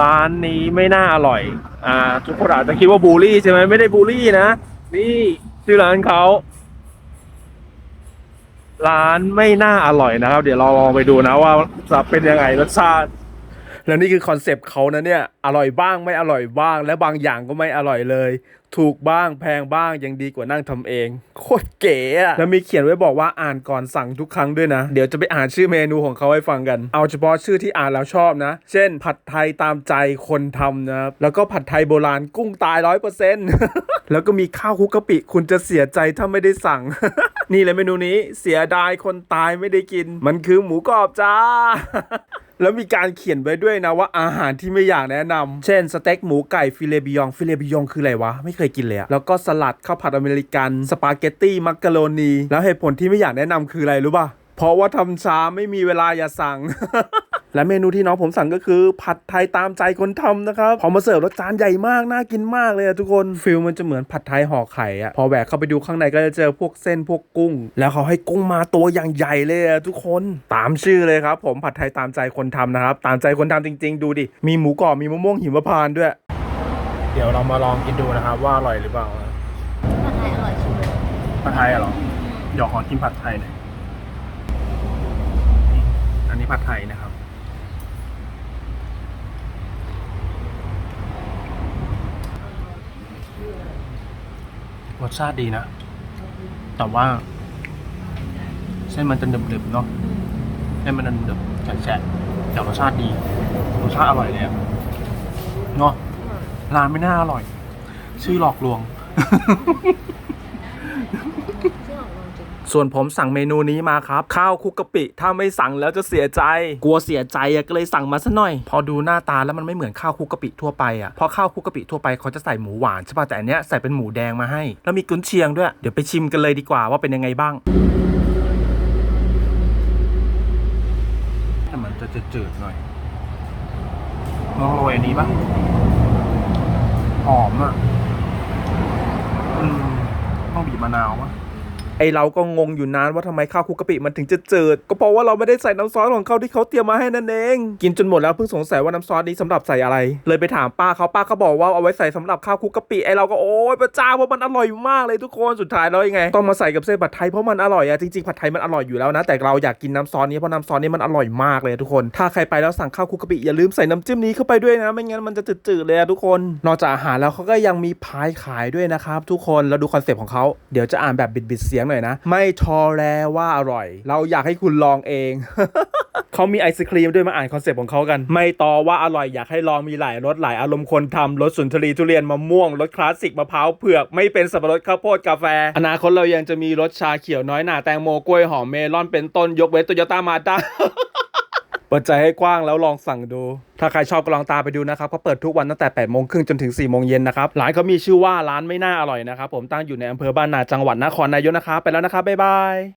ร้านนี้ไม่น่าอร่อย อ่า ทุกคนอาจจะคิดว่าบูลลี่ใช่ไหมไม่ได้บูลลี่นะ นี่ชื่อร้านเขาร้านไม่น่าอร่อยนะครับ เดี๋ยวเราลองไปดูนะว่าจะเป็นยังไงรสชาติแล้วนี่คือคอนเซปต์เขานะเนี่ย อร่อยบ้างไม่อร่อยบ้าง และบางอย่างก็ไม่อร่อยเลย ถูกบ้างแพงบ้างยังดีกว่านั่งทำเอง โคตรเก๋อะแล้วมีเขียนไว้บอกว่าอ่านก่อนสั่งทุกครั้งด้วยนะ เดี๋ยวจะไปอ่านชื่อเมนูของเขาให้ฟังกัน เอาเฉพาะชื่อที่อ่านแล้วชอบนะ เช่น ผัดไทยตามใจคนทำนะครับแล้วก็ผัดไทยโบราณกุ้งตายร้อยเปอร์เซ็นต์แล้วก็มีข้าวคุกกะปิ คุณจะเสียใจถ้าไม่ได้สั่ง นี่เลยเมนูนี้เสียดายคนตายไม่ได้กิน มันคือหมูกรอบจ้า แล้วมีการเขียนไว้ด้วยนะว่าอาหารที่ไม่อยากแนะนำเช่นสเต็กหมูไก่ฟิเลบิยองฟิเลบิยองคืออะไรวะ ไม่เคยกินเลยอะแล้วก็สลัดข้าวผัดอเมริกัน สปาเกตตี้มักกะโรนี แล้วเหตุผลที่ไม่อยากแนะนำคืออะไรรู้ป่ะเพราะว่าทำช้าไม่มีเวลาอย่าสั่ง และเมนูที่น้องผมสั่งก็คือผัดไทยตามใจคนทำนะครับพอมาเสิร์ฟแล้วจานใหญ่มากน่ากินมากเลยอะทุกคนฟิลมันจะเหมือนผัดไทยห่อไข่อะพอแหวกเข้าไปดูข้างในก็จะเจอพวกเส้นพวกกุ้ง แล้วเขาให้กุ้งมาตัวอย่างใหญ่เลยอะทุกคนตามชื่อเลยครับ ผมผัดไทยตามใจคนทำนะครับ ตามใจคนทำจริง ๆ ดูดิมีหมูกรอบมีมะม่วงหิมพานต์ด้วย เดี๋ยวเรามาลองกินดูนะครับว่าอร่อยหรือเปล่าผัดไทยอร่อยชิมเลยผัดไทยอะเหรอเดี๋ยวขอกินผัดไทยหน่อยนี่อันนี้ผัดไทยนะครับ รสชาติดีนะ แต่ว่า เส้นมันจะดึบๆเนาะเส้นมันจะดึบๆแฉะๆแต่รสชาติดีรสชาติอร่อยเลยอะเนาะร้านไม่น่าอร่อย ชื่อหลอกลวง ส่วนผมสั่งเมนูนี้มาครับ ข้าวคลุกกะปิ ถ้าไม่สั่งแล้วจะเสียใจ กลัวเสียใจอะก็เลยสั่งมาซะหน่อย พอดูหน้าตาแล้วมันไม่เหมือนข้าวคลุกกะปิทั่วไปอะเพราะข้าวคลุกกะปิทั่วไปเขาจะใส่หมูหวานใช่ป่ะแต่อันเนี้ยใส่เป็นหมูแดงมาให้ แล้วมีกุนเชียงด้วย เดี๋ยวไปชิมกันเลยดีกว่าว่าเป็นยังไงบ้างแต่มันจะจืดๆหน่อยลองโรยอันนี้บ้างหอมอะอืมต้องบีบมะนาวป่ะ ไอเราก็งงอยู่นานว่าทำไมข้าวคุกกะปิมันถึงจะจืดก็เพราะว่าเราไม่ได้ใส่น้ำซอสของเขาที่เขาเตรียมมาให้นั่นเอง กินจนหมดแล้วเพิ่งสงสัยว่าน้ำซอสนี้สำหรับใส่อะไร เลยไปถามป้าเขาป้าเขาบอกว่าเอาไว้ใส่สำหรับข้าวคุกกะปิไอเราก็โอ๊ยพระเจ้าว่ามันอร่อยมากเลยทุกคนสุดท้ายแล้วยังไงต้องมาใส่กับเส้นผัดไทยเพราะมันอร่อยอะจริงๆผัดไทยมันอร่อยอยู่แล้วนะแต่เราอยากกินน้ำซอสนี้เพราะน้ำซอสนี้มันอร่อยมากเลยทุกคน ถ้าใครไปแล้วสั่งข้าวคุกกะปิอย่าลืมใส่น้ำจิ้มนี้เข้าไปด้วยนะ ไม่งั้นมันจะจืดๆเลยทุกคน นอกจากอาหารแล้วเขาก็ยังมีพายขายด้วยนะครับทุกคนแล้วดูคอนเซปต์ของเขาเดี๋ยวจะอ่านแบบบิดๆเสียงหน่อยนะ ไม่ทอแรว่าอร่อย เราอยากให้คุณลองเอง เขามีไอศครีมด้วยมาอ่านคอนเซปต์ของเขากัน ไม่ตอว่าอร่อยอยากให้ลองมีหลายรสหลายอารมณ์คนทำรสสุนทรีทุเรียนมะม่วงรสคลาสสิกมะพร้าวเผือกไม่เป็นสับปะรดข้าวโพดกาแฟ อนาคตเรายังจะมีรสชาเขียวน้อยหนาแตงโมกล้วยหอมเมลอนเป็นต้นยกเว้นโตโยต้ามาด้า เปิดใจให้กว้างแล้วลองสั่งดู ถ้าใครชอบก็ลองตามไปดูนะครับเขาเปิดทุกวันตั้งแต่8โมงครึ่งจนถึง4โมงเย็นนะครับ ร้านเขามีชื่อว่าร้านไม่น่าอร่อยนะครับ ผมตั้งอยู่ในอำเภอบ้านนาจังหวัดนครนายกนะครับ ไปแล้วนะครับ บ๊ายบาย